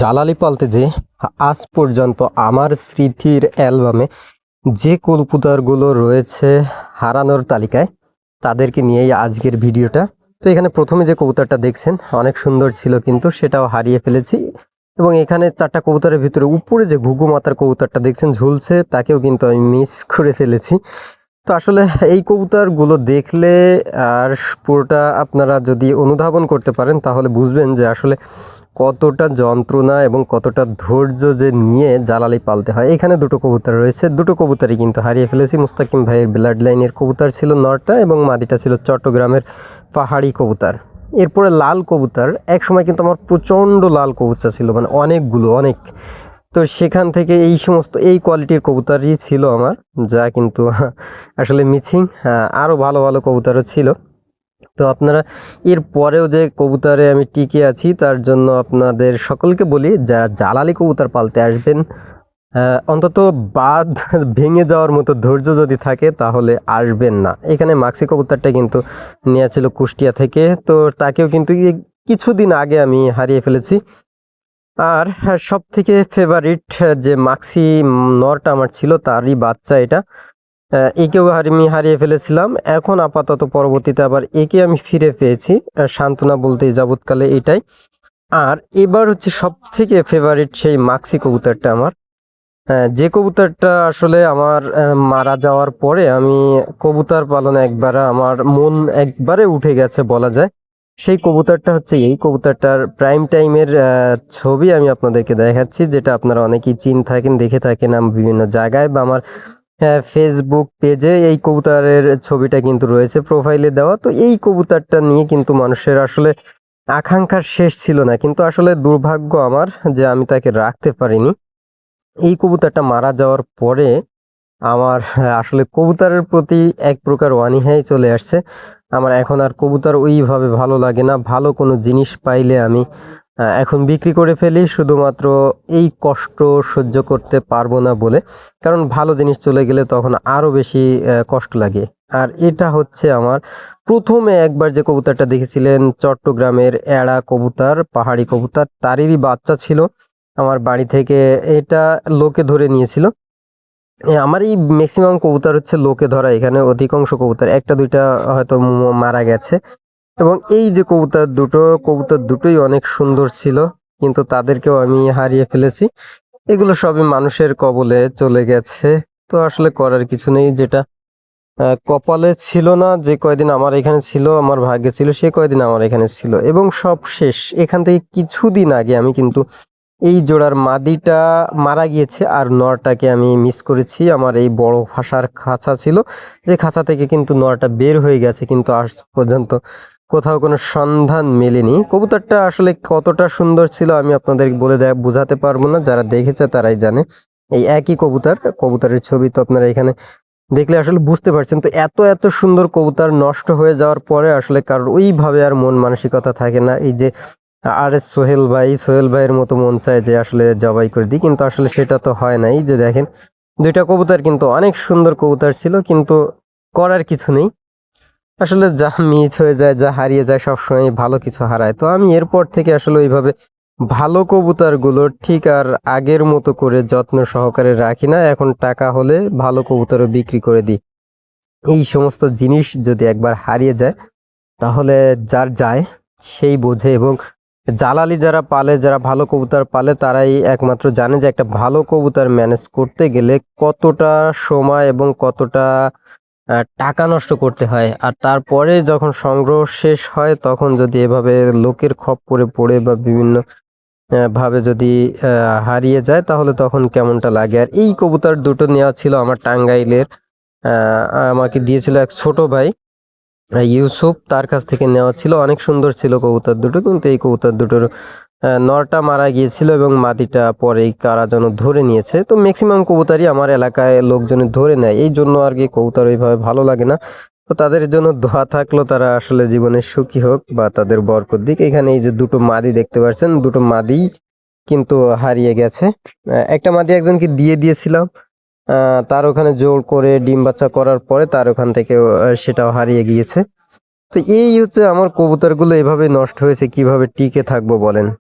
জালালি পালতে যে আজ পর্যন্ত আমার স্মৃতির অ্যালবামে যে কবুতরগুলো রয়েছে হারানোর তালিকায়, তাদেরকে নিয়েই আজকের ভিডিওটা। তো এখানে প্রথমে যে কবুতরটা দেখছেন, অনেক সুন্দর ছিল কিন্তু সেটাও হারিয়ে ফেলেছি। এবং এখানে চারটা কবুতরের ভিতরে উপরে যে ঘুঘু মাতার কবুতরটা দেখছেন ঝুলছে, তাকেও কিন্তু আমি মিস করে ফেলেছি। তো আসলে এই কবুতরগুলো দেখলে আর পুরোটা আপনারা যদি অনুধাবন করতে পারেন, তাহলে বুঝবেন যে আসলে কতটা যন্ত্রণা এবং কতটা ধৈর্য যে নিয়ে জালালি পালতে হয়, এখানে দুটো কবুতর রয়েছে। দুটো কবুতরই কিন্তু হারিয়ে ফেলেছি। মুস্তাকিম ভাইয়ের ব্লাড লাইনের কবুতর ছিল নরটা এবং মাদিটা ছিল চট্টগ্রামের পাহাড়ি কবুতর। এরপরে লাল কবুতর এক সময় কিন্তু আমার প্রচণ্ড লাল কবুতর ছিল মানে অনেকগুলো, অনেক। তো সেখান থেকে এই সমস্ত, এই কোয়ালিটির কবুতরই ছিল আমার, যা কিন্তু আসলে মিছিং আরও ভালো ভালো কবুতরও ছিল। তো আপনারা এর পরেও যে কবুতরে আমি টিকে আছি, তার জন্য আপনাদের সকলকে বলি, যারা জালালি কবুতর পালতে আসবেন অন্তত বাদ ভেঙে যাওয়ার মতো ধৈর্য যদি থাকে, তাহলে আসবেন না। এখানে মাক্সি কবুতরটা কিন্তু নেওয়া ছিল কুষ্টিয়া থেকে, তো তাকেও কিন্তু কিছুদিন আগে আমি হারিয়ে ফেলেছি। আর সব থেকে ফেভারিট যে মাক্সি নরটা আমার ছিল, তারই বাচ্চা এটা। একেও আমি হারিয়ে ফেলেছিলাম। এখন আপাতত পরবর্তীতে আবার একে আমি ফিরে পেয়েছি। সান্ত্বনা বলতে যাবৎকালে এটাই। আর এবার হচ্ছে সব থেকে ফেভারিট সেই মাক্সি কবুতরটা আমার। যে কবুতরটা আসলে আমার মারা যাওয়ার পরে আমি কবুতর পালনে একবার আমার মন একবারে উঠে গেছে বলা যায়। সেই কবুতরটা হচ্ছে এই কবুতরটার প্রাইম টাইমের ছবি আমি আপনাদেরকে দেখাচ্ছি, যেটা আপনারা অনেকেই চিন থাকেন, দেখে থাকেন, আমি বিভিন্ন জায়গায় বা আমার হ্যাঁ ফেসবুক পেজে এই কবুতরের ছবিটা কিন্তু রয়েছে প্রোফাইলে দেওয়া। তো এই কবুতরটা নিয়ে কিন্তু মানুষের আসলে আকাঙ্ক্ষার শেষ ছিল না। কিন্তু আসলে দুর্ভাগ্য আমার যে আমি তাকে রাখতে পারিনি। এই কবুতরটা মারা যাওয়ার পরে আমার আসলে কবুতরের প্রতি এক প্রকার অনীহাই চলে আসছে। আমার এখন আর কবুতর ওইভাবে ভালো লাগে না। ভালো কোনো জিনিস পাইলে আমি এখন বিক্রি করে ফেলি, শুধুমাত্র এই কষ্ট সহ্য করতে পারব না বলে। কারণ ভালো জিনিস চলে গেলে তখন আরও বেশি কষ্ট লাগে। আর এটা হচ্ছে আমার প্রথমে একবার যে কবুতরটা দেখেছিলেন, চট্টগ্রামের এড়া কবুতর, পাহাড়ি কবুতর তারেরই বাচ্চা ছিল আমার বাড়ি থেকে। এটা লোকে ধরে নিয়েছিল। আমার এই ম্যাক্সিমাম কবুতর হচ্ছে লোকে ধরা, এখানে অধিকাংশ কবুতর, একটা দুইটা হয়তো মারা গেছে। এবং এই যে কবুতর দুটো, কবুতর দুটোই অনেক সুন্দর ছিল, কিন্তু তাদেরকেও আমি হারিয়ে ফেলেছি। এগুলো সবই মানুষের কবলে চলে গেছে। তো আসলে করার কিছু নেই, যেটা কপালে ছিল না, যে কয়দিন আমার এখানে ছিল, আমার ভাগ্যে ছিল, সে কয়দিন আমার এখানে ছিল। এবং সব শেষ। এখান থেকে কিছুদিন আগে আমি কিন্তু এই জোড়ার মাদিটা মারা গিয়েছে, আর নরটাকে আমি মিস করেছি। আমার এই বড় ভাষার খাঁচা ছিল, যে খাঁচা থেকে কিন্তু নরটা বের হয়ে গেছে, কিন্তু আজ পর্যন্ত কোথাও কোনো সন্ধান মেলেনি। কবুতরটা আসলে কতটা সুন্দর ছিল আমি আপনাদের বলে দেয় বোঝাতে পারব না। যারা দেখেছে তারাই জানে। এই একই কবুতর, কবুতরের ছবি তো আপনারা এখানে দেখলে আসলে বুঝতে পারছেন। তো এত এত সুন্দর কবুতর নষ্ট হয়ে যাওয়ার পরে আসলে কারোর ওইভাবে আর মন মানসিকতা থাকে না। এই যে আর এস সোহেল ভাই, সোহেল ভাইয়ের মতো মন চায় যে আসলে জবাই করে দিই কিন্তু আসলে সেটা তো হয় না। এই যে দেখেন, দুইটা কবুতর কিন্তু অনেক সুন্দর কবুতর ছিল। কিন্তু করার কিছু নেই। আসলে যা মিস হয়ে যায়, যা হারিয়ে যায়, সবসময় ভালো কিছু হারায়। তো আমি এরপর থেকে আসলে ওইভাবে ভালো কবুতরগুলো ঠিক আর আগের মতো করে যত্ন সহকারে রাখি না। এখন টাকা হলে ভালো কবুতরও বিক্রি করে দিই। এই সমস্ত জিনিস যদি একবার হারিয়ে যায়, তাহলে যার যায় সেই বোঝে এবং জালালি যারা পালে, যারা ভালো কবুতর পালে, তারাই একমাত্র জানে যে একটা ভালো কবুতর ম্যানেজ করতে গেলে কতটা সময় এবং কতটা টাকা নষ্ট করতে হয়। আর তারপরে যখন সংগ্রহ শেষ হয়, তখন যদি এভাবে লোকের খপ্পরে পড়ে বা বিভিন্ন ভাবে যদি হারিয়ে যায়, তাহলে তখন কেমনটা লাগে? আর এই কবুতর দুটো নেওয়া ছিল আমার টাঙ্গাইলের। আমাকে দিয়েছিল এক ছোট ভাই ইউসুফ। তার কাছ থেকে নেওয়া ছিল। অনেক সুন্দর ছিল কবুতর দুটো, কিন্তু এই কবুতর দুটোর নরটা মারা গিয়েছিল এবং মাদিটা পরেই কারা যেন ধরে নিয়েছে। তো ম্যাক্সিমাম কবুতারই আমার এলাকায় লোকজনে ধরে নেয়। এই জন্য আর কি কবুতর ওইভাবে ভালো লাগে না। তো তাদের জন্য দোয়া থাকল তারা আসলে জীবনে সুখী হোক বা তাদের বরকত দিক। এখানে এই যে দুটো মাদি দেখতে পাচ্ছেন, দুটো মাদি কিন্তু হারিয়ে গেছে। একটা মাদি একজনকে দিয়ে দিয়েছিলাম। তার ওখানে জোর করে ডিম বাচ্চা করার পরে তার ওখান থেকে সেটাও হারিয়ে গিয়েছে। তো এই হচ্ছে আমার কবুতরগুলো এভাবে নষ্ট হয়েছে, কীভাবে টিকে থাকব বলেন।